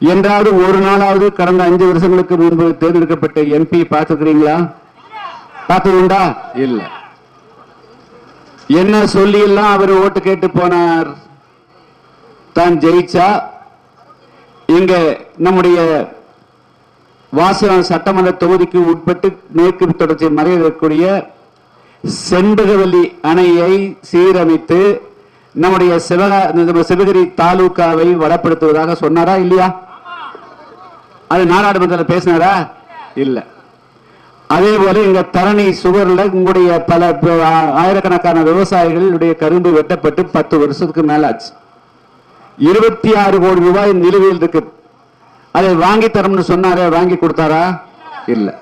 என்றாவது ஒரு நாளாவது கடந்த அஞ்சு வருஷங்களுக்கு முன்பு தேர்ந்தெடுக்கப்பட்ட எம்பி பார்த்துக்கிறீங்களா பார்த்ததுண்டா இல்ல. என்ன சொல்லி எல்லாம் அவர் ஓட்டு கேட்டு போனார்? தான் ஜெயிச்சா இங்க நம்முடைய வாசகம் சட்டமன்ற தொகுதிக்கு உட்பட்டு மேற்கு தொடர்ச்சி மறைவிடக்கூடிய செண்பகவல்லி அணையை சீரமைத்து நம்முடைய சிவக சிவகிரி தாலுகாவை வளப்படுத்துவதாக சொன்னாரா இல்லையா? அது நாடாளுமன்றத்தில் பேசினாரா? இல்லை. அதே போல இங்க தரணி சுவர்ல உங்களுடைய பல ஆயிரக்கணக்கான விவசாயிகளுடைய கரும்பு வெட்டப்பட்டு பத்து வருஷத்துக்கு மேலாச்சு. இருபத்தி ஆறு கோடி ரூபாய் நிலுவையில் இருக்கு. அதை வாங்கி தரணும்னு சொன்னாரே வாங்கி கொடுத்தாரா? இல்லை.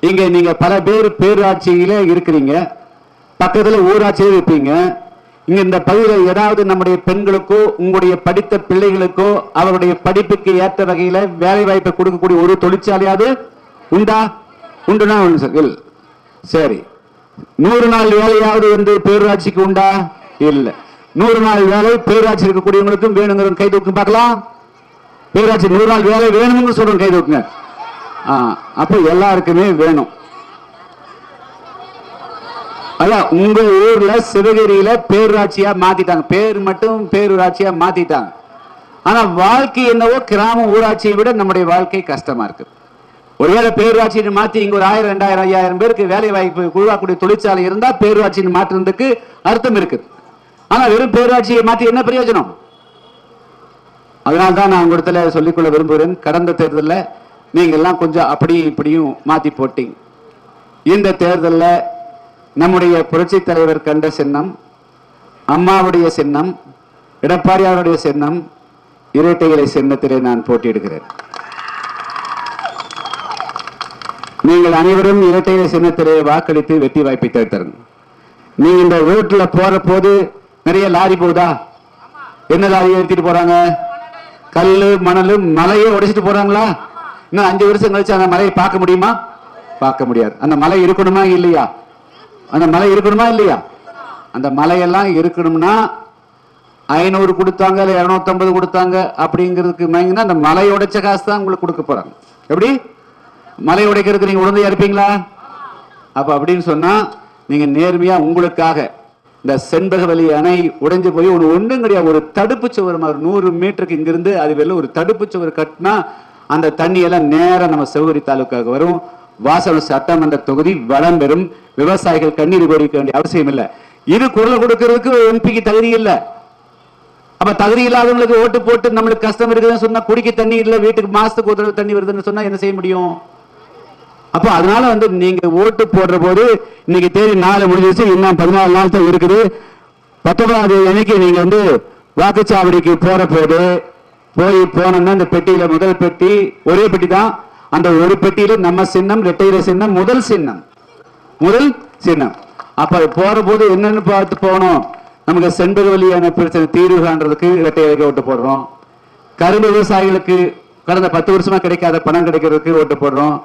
இங்க நீங்க பல பேர் பேராட்சியில இருக்கிறீங்க. பக்கத்துல ஊராட்சியில இருப்பீங்க. இங்க இந்த பகுதியில் ஏதாவது நம்முடைய பெண்களுக்கோ உங்களுடைய படித்த பிள்ளைகளுக்கோ அவருடைய படிப்புக்கு ஏற்ற வகையில வேலை வாய்ப்பை கொடுக்கக்கூடிய ஒரு தொழிற்சாலையாவது உண்டா? உண்டுனா ஒன்று சார் சரி. நூறு நாள் வேலையாவது வந்து பேரூராட்சிக்கு உண்டா? இல்ல. நூறு நாள் வேலை பேராட்சி இருக்கக்கூடியவங்களுக்கும் வேணுங்கிற கை தூக்கும் பார்க்கலாம். பேராட்சி நூறு நாள் வேலை வேணும்னு சொல்றோம் கை தூக்குங்க. ஆ, அப்போ எல்லாருக்குமே வேணும். அதான் உங்க ஊர்ல சிவகிரியில பேரூராட்சியா மாத்திட்டாங்க. பேர் மட்டும் பேரூராட்சியா மாத்திட்டாங்க. ஆனா வாழ்க்கை என்னவோ கிராம ஊராட்சியை விட நம்முடைய வாழ்க்கை கஷ்டமா இருக்கு. ஒருவேளை பேரூராட்சின்னு மாத்தி இங்க ஒரு ஆயிரம் ரெண்டாயிரம் ஐயாயிரம் பேருக்கு வேலை வாய்ப்பு குழுவாக்கூடிய தொழிற்சாலை இருந்தா பேரூராட்சியை மாற்றுறதுக்கு அர்த்தம் இருக்கு. ஆனா வெறும் பேரூராட்சியை மாத்தி என்ன பிரயோஜனம்? அதனால்தான் நான் உங்களிடத்துல சொல்லிக்கொள்ள விரும்புகிறேன். கடந்த தேர்தலில் நீங்கள்லாம் கொஞ்சம் அப்படியும் இப்படியும் மாற்றி போட்டீங்க. இந்த தேர்தலில் நம்முடைய புரட்சி தலைவர் கண்ட சின்னம் அம்மாவுடைய சின்னம் எடப்பாடியாருடைய சின்னம் இரட்டைகளை சின்னத்திலே நான் போட்டியிடுகிறேன். நீங்கள் அனைவரும் இரட்டைகளை சின்னத்திலே வாக்களித்து வெற்றி வாய்ப்பை தருங்க நீங்க இந்த ரோட்ல போற போது நிறைய லாரி போகுதா? என்ன லாரி ஏற்றிட்டு போறாங்க? கல் மணல் மலையை உடைச்சிட்டு போறாங்களா? இன்னும் அஞ்சு வருஷம் கழிச்சு அந்த மலையை பார்க்க முடியுமா? பார்க்க முடியாது. அந்த மலை இருக்கணுமா இல்லையா? அந்த மலை இருக்கணுமா இல்லையா? அந்த மலையெல்லாம் இருக்கணும்னா ஐநூறு கொடுத்தாங்க இல்லை இரநூத்தம்பது கொடுத்தாங்க அப்படிங்கிறதுக்கு மயங்கினா அந்த மலை உடைச்ச காசு தான் உங்களுக்கு கொடுக்க போறாங்க. எப்படி? மலை உடைக்கிறதுக்கு நீங்க உடனே இருப்பீங்களா அப்ப அப்படின்னு சொன்னா நீங்க நேர்மையா உங்களுக்காக இந்த செண்பகவலி அணை உடைஞ்சு போய் ஒரு ஒன்றும் கிடையாது. ஒரு தடுப்பு சுவர் மாதிரி நூறு மீட்டருக்கு இங்கிருந்து அது வெளில ஒரு தடுப்பு சுவர் கட்டினா அந்த தண்ணியெல்லாம் நேராக நம்ம சிவகிரி தாலுக்காவுக்கு வரும். வாசல் சட்டமன்ற தொகுதி வளம் பெறும். விவசாயிகள் கண்ணீர் கோரிக்க வேண்டிய அவசியம் இல்லை. இது குரல் கொடுக்கறதுக்கு எம்பிக்கு தகுதி இல்லை. அப்ப தகுதி இல்லாதவங்களுக்கு ஓட்டு போட்டு நம்மளுக்கு கஷ்டம் இருக்குதுன்னு சொன்னா குடிக்க தண்ணி இல்லை வீட்டுக்கு மாசத்துக்கு ஒரு தண்ணி வருதுன்னு சொன்னா என்ன செய்ய முடியும்? அப்போ அதனால வந்து நீங்க ஓட்டு போடுற போது இன்னைக்கு தேதி நாலு முடிஞ்சிருச்சு இன்னும் பதினாலு நாள் தான் இருக்குது. பத்தொன்பதாம் தேதி அன்னைக்கு நீங்க வந்து வாக்குச்சாவடிக்கு போற போது போய் போனோம்னா இந்த பெட்டியில முதல் பெட்டி ஒரே பெட்டி தான். அந்த ஒரு பெட்டியில நம்ம சின்னம் ரெட்டையில சின்னம் முதல் சின்னம். முதல் சின்னம். அப்ப போற போது என்னன்னு பார்த்து போனோம். நமக்கு செண்பகவலியான பிரச்சனை தீர்வு காண்றதுக்கு இரட்டையிலைக்கு ஓட்டு போடுறோம். கரும்பு விவசாயிகளுக்கு கடந்த பத்து வருஷமா கிடைக்காத பணம் கிடைக்கிறதுக்கு ஓட்டு போடுறோம்.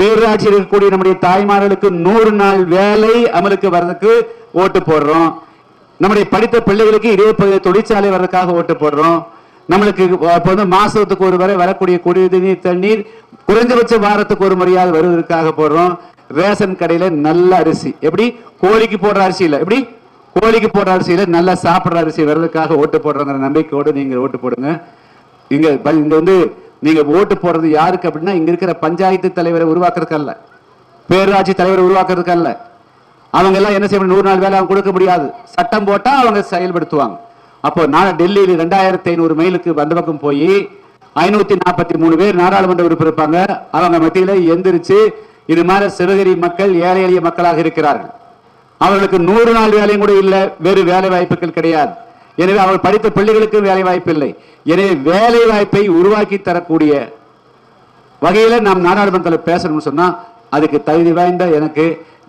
பேராட்சியில் இருக்கக்கூடிய நம்முடைய தாய்மார்களுக்கு நூறு நாள் வேலை அமலுக்கு வர்றதுக்கு ஓட்டு போடுறோம். நம்முடைய படித்த பிள்ளைகளுக்கு இருபது தொழிற்சாலை வர்றதுக்காக ஓட்டு போடுறோம். நம்மளுக்கு இப்போ வந்து மாசத்துக்கு ஒரு வரை வரக்கூடிய குடிநீர் தண்ணீர் குறைஞ்சபட்ச வாரத்துக்கு ஒரு முறையாவது வருவதற்காக போடுறோம். ரேஷன் கடையில நல்ல அரிசி. எப்படி? கோழிக்கு போடுற அரிசி இல்லை. எப்படி? கோழிக்கு போடுற அரிசியில நல்லா சாப்பிட்ற அரிசி வர்றதுக்காக ஓட்டு போடுறங்கிற நம்பிக்கையோடு நீங்க ஓட்டு போடுங்க. இங்க ப- இங்க வந்து நீங்க ஓட்டு போடுறது யாருக்கு அப்படின்னா இங்க இருக்கிற பஞ்சாயத்து தலைவரை உருவாக்குறதுக்கல்ல பேரூராட்சி தலைவரை உருவாக்குறதுக்கல்ல அவங்க எல்லாம் என்ன செய்ய நூறு நாள் வேலை அவங்க கொடுக்க முடியாது. சட்டம் போட்டால் அவங்க செயல்படுத்துவாங்க. அப்போ நான் டெல்லியில் ரெண்டாயிரத்தி ஐநூறு மைலுக்கு வந்த பக்கம் போய் ஐநூத்தி நாற்பத்தி மூணு பேர் நாடாளுமன்ற உறுப்பினர் இருப்பாங்க. அவங்க மத்தியில எந்திரிச்சு இது மாதிரி சிவகிரி மக்கள் ஏழை எளிய மக்களாக இருக்கிறார்கள். அவர்களுக்கு நூறு நாள் வேலையும் கூட இல்லை. வேறு வேலை வாய்ப்புகள் கிடையாது. எனவே அவர்கள் படித்த பிள்ளைகளுக்கு வேலை வாய்ப்பு இல்லை. எனவே வேலை வாய்ப்பை உருவாக்கி தரக்கூடிய வகையில நாம் நாடாளுமன்றத்தில் பேசணும்னு சொன்னா அதுக்கு தகுதி வாய்ந்த எனக்கு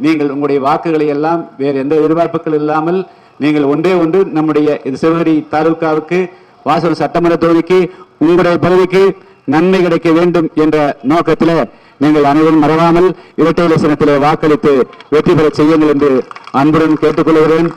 நீங்கள் உங்களுடைய வாக்குகளை எல்லாம் வேறு எந்த எதிர்பார்ப்புகள் இல்லாமல் நீங்கள் ஒன்றே ஒன்று நம்முடைய இது சிவகிரி தாலுகாவுக்கு வாசல் சட்டமன்ற தொகுதிக்கு உங்களுடைய பகுதிக்கு நன்மை கிடைக்க வேண்டும் என்ற நோக்கத்தில் நீங்கள் அனைவரும் மறவாமல் இரட்டை இலசனத்திலே வாக்களித்து வெற்றி பெற செய்யுங்கள் என்று அன்புடன் கேட்டுக்கொள்கிறேன்.